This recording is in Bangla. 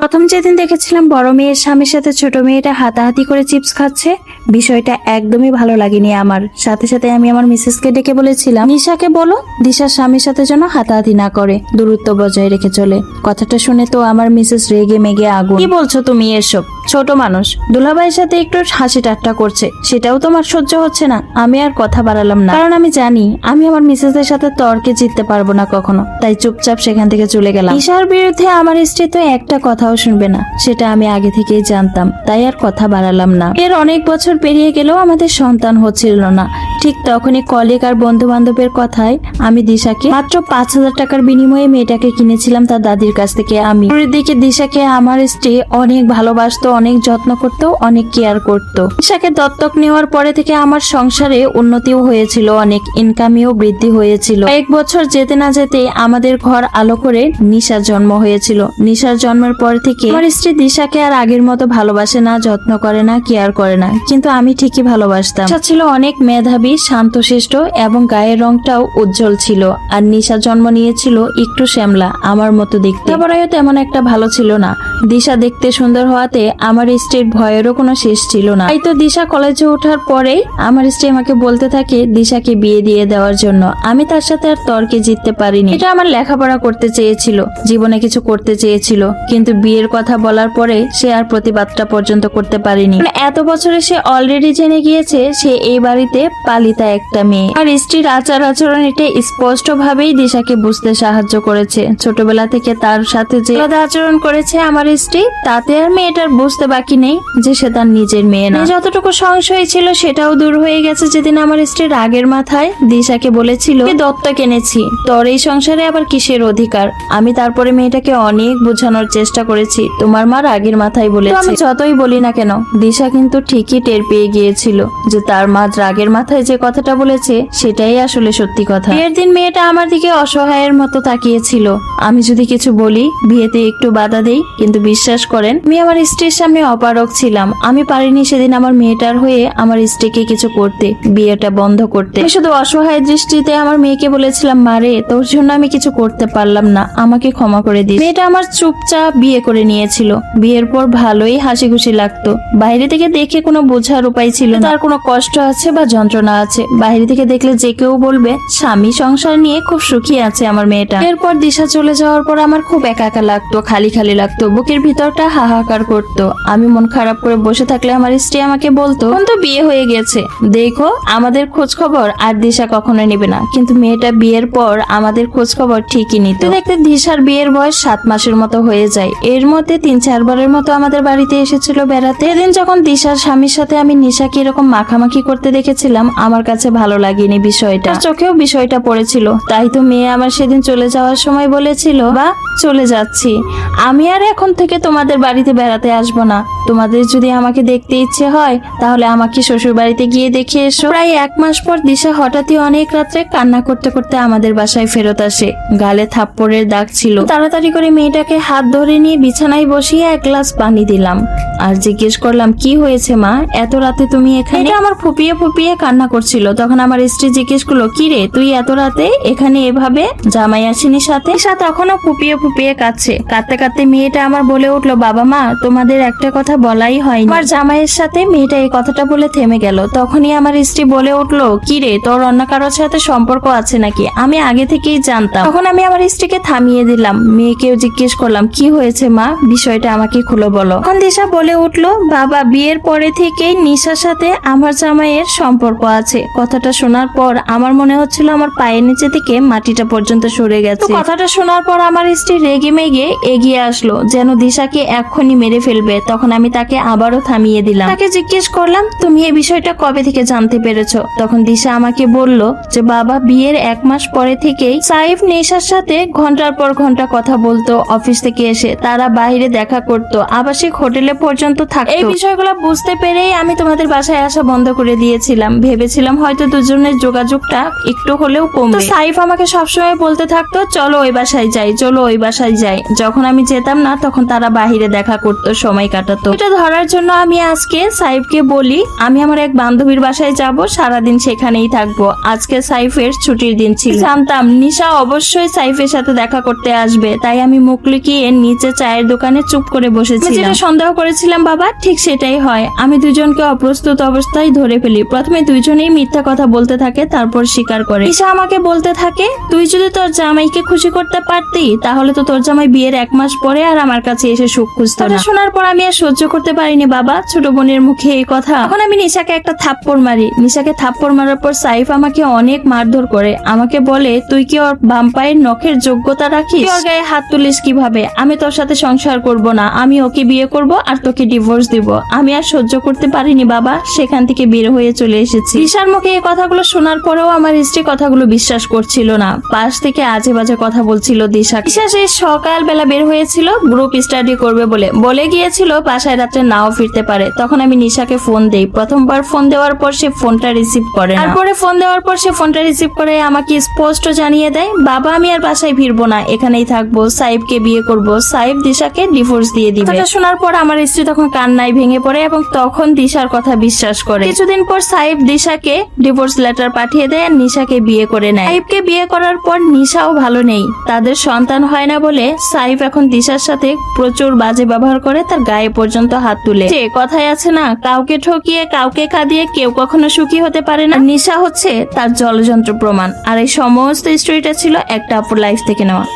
প্রথম যেদিন দেখেছিলাম বড় মেয়ের স্বামীর সাথে ছোট মেয়েটা হাতাহাতি করে চিপস খাচ্ছে, বিষয়টা একদমই ভালো লাগেনি আমার। সাথে সাথে আমি আমার মিসেসকে ডেকে বলেছিলাম, নিশাকে বলো দিশার স্বামীর সাথে যেন হাতাহাতি না করে, দূরত্ব বজায় রেখে চলে। কথাটা শুনে তো আমার মিসেস রেগে মেগে আগুন। কি বলছো তুমি এসব? ছোট মানুষ। দুলাভাইয়ের সাথে একটু হাসি ঠাট্টা করছে। সেটাও তোমার সহ্য হচ্ছে না। আমি আর কথা বাড়ালাম না। কারণ আমি জানি, আমি আমার মিসেসের সাথে তর্কে জিততে পারব না কখনো। তাই চুপচাপ সেখান থেকে চলে গেলাম। ঈশার বিরুদ্ধে আমার স্ত্রী তো একটা কথাও শুনবে না। সেটা আমি আগে থেকেই জানতাম। তাই আর কথা বাড়ালাম না। এর অনেক বছর পেরিয়ে গেলেও আমাদের সন্তান হচ্ছিল না। ঠিক তখনই কলিগ আর বন্ধু বান্ধবের কথায় আমি দিশাকে মাত্র পাঁচ হাজার টাকার বিনিময়ে মেয়েটাকে কিনেছিলাম তার দাদির কাছ থেকে আমি। দিকে দিশাকে আমার স্ত্রী অনেক ভালোবাসতো, অনেক যত্ন করতো, অনেক কেয়ার করত। দিশাকে দত্তক নেওয়ার পরে থেকে আমার সংসারে উন্নতিও হয়েছিল, অনেক ইনকামেও বৃদ্ধি হয়েছিল। এক বছর যেতে না যেতে আমাদের ঘর আলো করে নিশার জন্ম হয়েছিল। নিশার জন্মের পর থেকে আমার স্ত্রী দিশাকে আর আগের মতো ভালোবাসে না, যত্ন করে না, কেয়ার করে না। কিন্তু আমি ঠিকই ভালোবাসতাম। ছিল অনেক মেধাবী শান্তশিষ্ট এবং গায়ের রংটাও উজ্জ্বল ছিল, আর নিশা জন্ম নিয়েছিল একটু শ্যামলা, আমার মতো দেখতে। লেখাপড়ায়ও তেমন একটা ভালো ছিল না। দিশা দেখতে সুন্দর হওয়াতে আমার স্ত্রীর ভয়েরও কোনো শেষ ছিল না। তাই তো দিশা কলেজে ওঠার পরেই আমার স্ত্রী আমাকে বলতে থাকে, দিশাকে বিয়ে দিয়ে দেওয়ার জন্য। আমি তার সাথে আর তর্কে জিততে পারিনি। এটা আমার লেখাপড়া করতে চেয়েছিল, জীবনে কিছু করতে চেয়েছিল, কিন্তু বিয়ের কথা বলার পরে সে আর প্রতিবাদটা পর্যন্ত করতে পারেনি। এত বছরে সে অলরেডি জেনে গিয়েছে, সে এই বাড়িতে পালিতা একটা মেয়ে। আর স্ত্রীর আচার আচরণ এটা স্পষ্ট ভাবেই দিশাকে বুঝতে সাহায্য করেছে। ছোটবেলা থেকে তার সাথে যে আচরণ করেছে, আমার স্ত্রী তাতে আর মেয়েটার বুঝতে বাকি নেই যে সে তার নিজের মেয়ে না। যতটুকু সংশয় ছিল সেটাও দূর হয়ে গেছে যেদিন আমার স্ত্রী রাগের মাথায় দিশাকে বলেছিল "আমি দত্তক এনেছি তোর এই সংসারে আবার কিসের অধিকার? আমি তারপরে মেয়েটাকে অনেক বোঝানোর চেষ্টা করেছি তোমার মা রাগের মাথায় বলেছে। আমি যতই বলি না কেন দিশা কিন্তু ঠিকই টের পেয়ে গিয়েছিল যে তার মা রাগের মাথায় যে কথাটা বলেছে সেটাই আসলে সত্যি কথা। বিয়ের দিন মেয়েটা আমার দিকে অসহায়ের মতো তাকিয়েছিল। আমি যদি কিছু বলি বিয়েতে একটু বাধা দেই কিন্তু বিশ্বাস করেন, আমি আমার স্ত্রীর সামনে অপারক ছিলাম। আমি পারিনি সেদিন আমার মেয়েটার হয়ে আমার স্ত্রীকে কিছু করতে, বিয়েটা বন্ধ করতে। শুধু অসহায় দৃষ্টিতে আমার মেয়েকে বলেছিলাম মারে তোর জন্য আমি কিছু করতে পারলাম না, আমাকে ক্ষমা করে দিস। মেয়েটা আমার চুপচাপ বিয়ে করে নিয়েছিল। বিয়ের পর ভালোই হাসি খুশি লাগতো। বাইরে থেকে দেখে কোনো বোঝার উপায় ছিল তার কোনো কষ্ট আছে বা যন্ত্রণা আছে? বাইরে থেকে দেখলে যে কেউ বলবে, স্বামী সংসার নিয়ে খুব সুখী আছে আমার মেয়েটা। এরপর দিশা চলে যাওয়ার পর আমার খুব একা একা লাগতো, খালি খালি লাগতো। বুকের ভিতরটা হাহাকার করতো। আমি মন খারাপ করে বসে থাকলে আমার স্ত্রী আমাকে বলতো, "এখন তো বিয়ে হয়ে গেছে। দেখো, আমাদের খোঁজ খবর আর দিশা কখনো নেবে না। কিন্তু মেয়েটা বিয়ের পর আমাদের খোঁজ খবর ঠিকই নিত। দেখতে দিশার বিয়ের বয়স সাত মাসের মতো হয়ে যায়, এর মধ্যে তিন চারবারের মতো আমাদের বাড়িতে এসেছিল বেড়াতে। এদিন যখন দিশার স্বামীর সাথে আমি নিশাকে এরকম মাখামাখি করতে দেখেছিলাম, আমার কাছে ভালো লাগেনি বিষয়টা। চোখেও বিষয়টা পড়েছিল। তাই তো মেয়ে আমার সেদিন চলে যাওয়ার সময় বলেছিল, বা, চলে যাচ্ছি। আমি আর এখন থেকে তোমাদের বাড়িতে বেড়াতে আসব না। তোমাদের যদি আমাকে দেখতে ইচ্ছে হয়, তাহলে আমাকে শ্বশুর বাড়িতে গিয়ে দেখে এসো। প্রায় এক মাস পর দিশা হঠাৎই অনেক রাত্রে কান্না করতে করতে আমাদের বাসায় ফেরত আসে। গালে থাপ্পড়ের দাগ ছিল। তাড়াতাড়ি করে মেয়েটাকে হাত ধরে নিয়ে বিছানায় বসিয়ে এক গ্লাস পানি দিলাম। আর জিজ্ঞেস করলাম, কি হয়েছে মা? এত রাতে তুমি এখানে? আমার ফুপিয়ে ফুপিয়ে কান্না করছিল। তখন আমার স্ত্রী জিজ্ঞেস করল, কি রে, তুই এত রাতে এখানে এভাবে জামাই আসেনি সাথে? সাথে তখনও ফুপিয়ে ফুপিয়ে কাঁদছে। কাঁদতে কাঁদতে মেয়েটা আমার বলে উঠল, বাবা মা, তোমাদের একটা কথা বলাই হয়নি। আমার জামাইয়ের সাথে মেয়েটা এই কথাটা বলে থেমে গেল। তখনই আমার স্ত্রী বলে উঠল, কি রে, তোর অন্য কারোর সাথে সম্পর্ক আছে নাকি? আমি আগে থেকেই জানতাম। তখন আমি আমার স্ত্রীকে থামিয়ে দিলাম। মেয়েকেও জিজ্ঞেস করলাম, কি হয়েছে মা? বিষয়টা আমাকে খুলে বলো। তখন দিশা বলে উঠল, বাবা, বিয়ের পরে থেকেই নিশার সাথে আমার জামাইয়ের সম্পর্ক আছে। কথাটা শোনার পর আমার মনে হচ্ছিল আমার পায়ের নিচে থেকে মাটিটা পর্যন্ত সরে গেছে। কথাটা শোনার পর আমার স্ত্রী রেগে মেগে এগিয়ে আসলো, যেন দিশাকে এক্ষুনি মেরে ফেলবে, তখন আমি তাকে আবারও থামিয়ে দিলাম। তাকে জিজ্ঞেস করলাম, তুমি এই বিষয়টা কবে থেকে জানতে পেরেছ? তখন দিশা আমাকে বলল যে, বাবা, বিয়ের এক মাস পরে থেকেই সাইফ নেশার সাথে ঘণ্টার পর ঘণ্টা কথা বলতো অফিস থেকে এসে। তারা বাইরে দেখা করতো, আবাসিক হোটেলে পর্যন্ত থাকতো। এই বিষয়গুলো বুঝতে পেরেই আমি তোমাদের বাসায় আসা বন্ধ করে দিয়েছিলাম। ভেবেছিলাম হয়তো দুজনের যোগাযোগটা একটু হলেও কমবে। সাইফ আমাকে সবসময় বলতে থাকতো, চলো ওই বাসায় যাই, চলো ওই বাসায় যাই। যখন আমি যেতাম না, তখন তখন তারা বাহিরে দেখা করতো সময় কাটাতো। এটা ধরার জন্য আমি আজকে সাইফকে বলি, আমি আমার এক বান্ধবীর বাসায় যাব, সারাদিন সেখানেই থাকব। আজকে সাইফের ছুটির দিন ছিল। জানতাম, নিশা অবশ্যই সাইফের সাথে দেখা করতে আসবে, তাই আমি মুখ লুকিয়ে নিচে চায়ের দোকানে চুপ করে বসেছিলাম। সন্দেহ করেছিলাম, বাবা, ঠিক সেটাই হয়। আমি দুজনকে অপ্রস্তুত অবস্থায় ধরে ফেলি। প্রথমে দুইজনেই মিথ্যা কথা বলতে থাকে, তারপর স্বীকার করে। ঈশা আমাকে বলতে থাকে, তুই যদি তোর জামাইকে খুশি করতে পারতি, তাহলে তো তোর জামাই বিয়ের এক মাস পরে আর আমার কাছে এসে সুখ খুঁজতো না। শোনার পর আমি আর সহ্য করতে পারিনি বাবা। ছোট বোনের মুখে এই কথা। এখন আমি নিশাকে একটা থাপ্পড় মারি। নিশাকে থাপ্পড় মারার পর সাইফ আমাকে অনেক মারধর করে। আমাকে বলে তুই কি ওর বাম পায়ের নখের যোগ্যতা রাখিস? ওর গায়ে হাত তুলিস কীভাবে? আমি তোর সাথে সংসার করব না। আমি ওকে বিয়ে করব আর তোকে ডিভোর্স দিব। আমি আর সহ্য করতে পারিনি বাবা। সেখান থেকে বের হয়ে চলে এসেছি। ঈশার মুখে এই কথাগুলো শোনার পরেও আমার স্ত্রী কথাগুলো বিশ্বাস করছিল না। পাশ থেকে আজে বাজে কথা বলছিল দিশা ঈশা সেই সকালবেলা বের হয়েছিল গ্রুপ স্টাডি করবে বলে। বলে গিয়েছিল, বাসায় রাত্রে নাও ফিরতে পারে। তখন আমি নিশাকে ফোন দেই। প্রথমবার ফোন দেওয়ার পর সে ফোনটা রিসিভ করে তারপরে ফোন দেওয়ার পর সে ফোনটা রিসিভ করে, আমাকে স্পষ্ট জানিয়ে দেয়, বাবা, আমি আর বাসায় ফিরবো না। এখানেই থাকব। সাইবকে বিয়ে করব। সাইব দিশাকে ডিভোর্স দিয়ে দিবে। শোনার পর আমার স্ত্রী তখন কান্নায় ভেঙে পড়ে এবং তখন দিশার কথা বিশ্বাস করে। কিছুদিন পর সাইব দিশাকে ডিভোর্স লেটার পাঠিয়ে দেয় আর নিশাকে বিয়ে করে নেয়। সাইবকে বিয়ে করার পর নিশাও ভালো নেই। তাদের সন্তান হয় না বলে সাইব এখন দিশার সাথে প্রচুর বাজে ব্যবহার করে তার গায়ে পর্যন্ত হাত তুলে। যে কথায় আছে না, কাউকে ঠকিয়ে, কাউকে কাঁদিয়ে কেউ কখনো সুখী হতে পারে না। নিশা হচ্ছে তার জলযন্ত্র প্রমাণ। আর এই সমস্ত স্টোরিটা ছিল একটা অপর লাইফ থেকে নেওয়া।